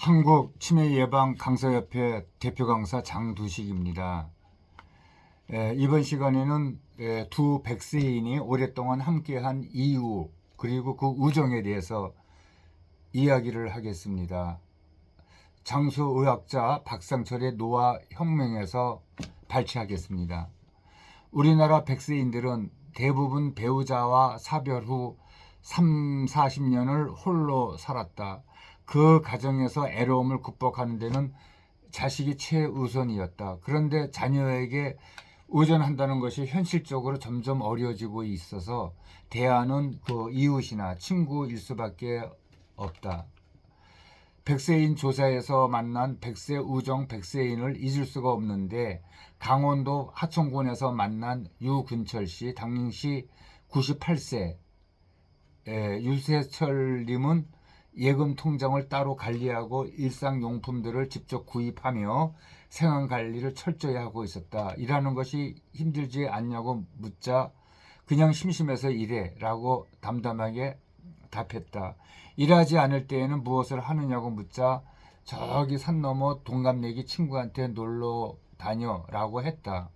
한국 치매 예방 강사협회 대표 강사 장두식입니다. 에, 이번 시간에는 에, 두 백세인이 오랫동안 함께한 이유 그리고 그 우정에 대해서 이야기를 하겠습니다. 장수의학자 박상철의 노화 혁명에서 발췌하겠습니다. 우리나라 백세인들은 대부분 배우자와 사별 후 3, 40년을 홀로 살았다. 그 가정에서 애로움을 극복하는 데는 자식이 최우선이었다. 그런데 자녀에게 의존한다는 것이 현실적으로 점점 어려워지고 있어서 대안은 그 이웃이나 친구일 수밖에 없다. 백세인 조사에서 만난 백세 우정 백세인을 잊을 수가 없는데 강원도 하천군에서 만난 유근철 씨 당시 98세 에, 유세철 님은 예금 통장을 따로 관리하고 일상용품들을 직접 구입하며 생활 관리를 철저히 하고 있었다. 일하는 것이 힘들지 않냐고 묻자 그냥 심심해서 일해 라고 담담하게 답했다. 일하지 않을 때에는 무엇을 하느냐고 묻자 저기 산 너머 동갑내기 친구한테 놀러 다녀 라고 했다.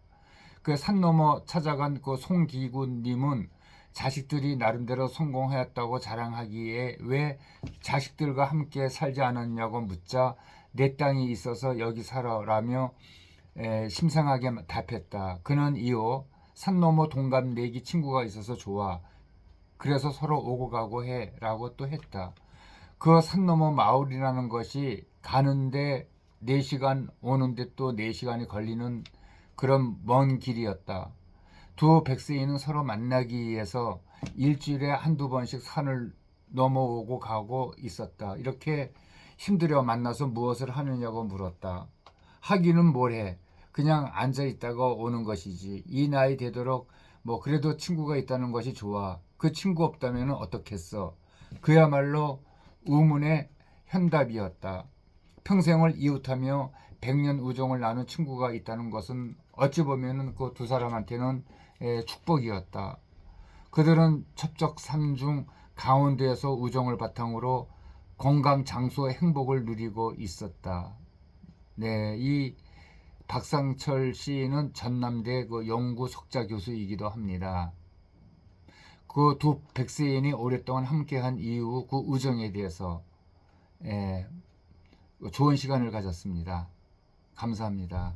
그 산 너머 찾아간 그 송기군님은 자식들이 나름대로 성공하였다고 자랑하기에 왜 자식들과 함께 살지 않았냐고 묻자 내 땅이 있어서 여기 살아라며 에, 심상하게 답했다. 그는 이후 산 너머 동갑 내기 친구가 있어서 좋아. 그래서 서로 오고 가고 해 라고 또 했다. 그 산 너머 마을이라는 것이 가는데 4시간 오는데 또 4시간이 걸리는 그런 먼 길이었다. 두 백세인은 서로 만나기 위해서 일주일에 한두 번씩 산을 넘어오고 가고 있었다. 이렇게 힘들어 만나서 무엇을 하느냐고 물었다. 하기는 뭘 해. 그냥 앉아 있다가 오는 것이지. 이 나이 되도록 뭐 그래도 친구가 있다는 것이 좋아. 그 친구 없다면 어떻겠어. 그야말로 우문의 현답이었다. 평생을 이웃하며 백년 우정을 나눈 친구가 있다는 것은 어찌 보면은 그 두 사람한테는 에, 축복이었다. 그들은 첩적 삼중 강원도에서 우정을 바탕으로 건강 장수의 행복을 누리고 있었다. 네, 이 박상철 씨는 전남대 그 연구 석자 교수이기도 합니다. 그 두 백세인이 오랫동안 함께한 이유 그 우정에 대해서 예, 좋은 시간을 가졌습니다. 감사합니다.